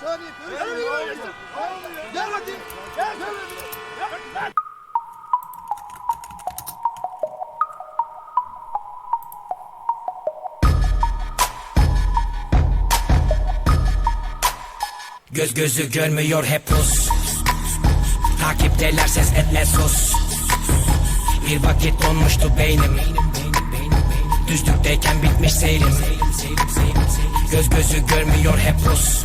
saniye. Gel bakayım. Gel. Gel. Göz gözü görmüyor hep pus Takipteler ses etme sus Bir vakit donmuştu beynim Düzlükteyken bitmiş seyrim Göz gözü görmüyor hep pus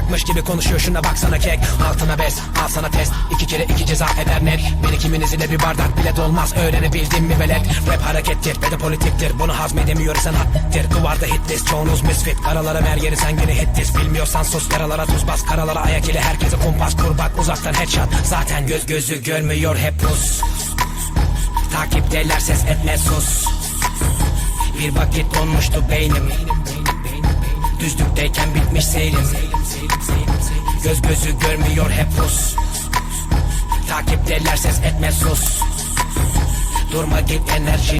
anlayacakmış gibi konuşuyor. Şuna baksana kek. Altına bes al sana test. İki kere iki ceza eder net. Bir ikiminiz ile bir bardak bile dolmaz. Öğrenebildin mi velet? Rap harekettir ve de politiktir. Bunu hazmedemiyorsan hattir. Duvarda hit list çoğunuz misfit. Karalara ver yeri sen gene hit list Bilmiyorsan sus. Yaralara tuz bas. Karalara ayak ile herkese kumpas kur bak uzaktan headshot. Zaten göz gözü görmüyor. Hep pus. Takipteler ses etme sus. Bir vakit donmuştu beynim Düzlükteyken bitmiş seyrim. Göz gözü görmüyor hep pus. Takipteler ses etme sus. Durma git enerji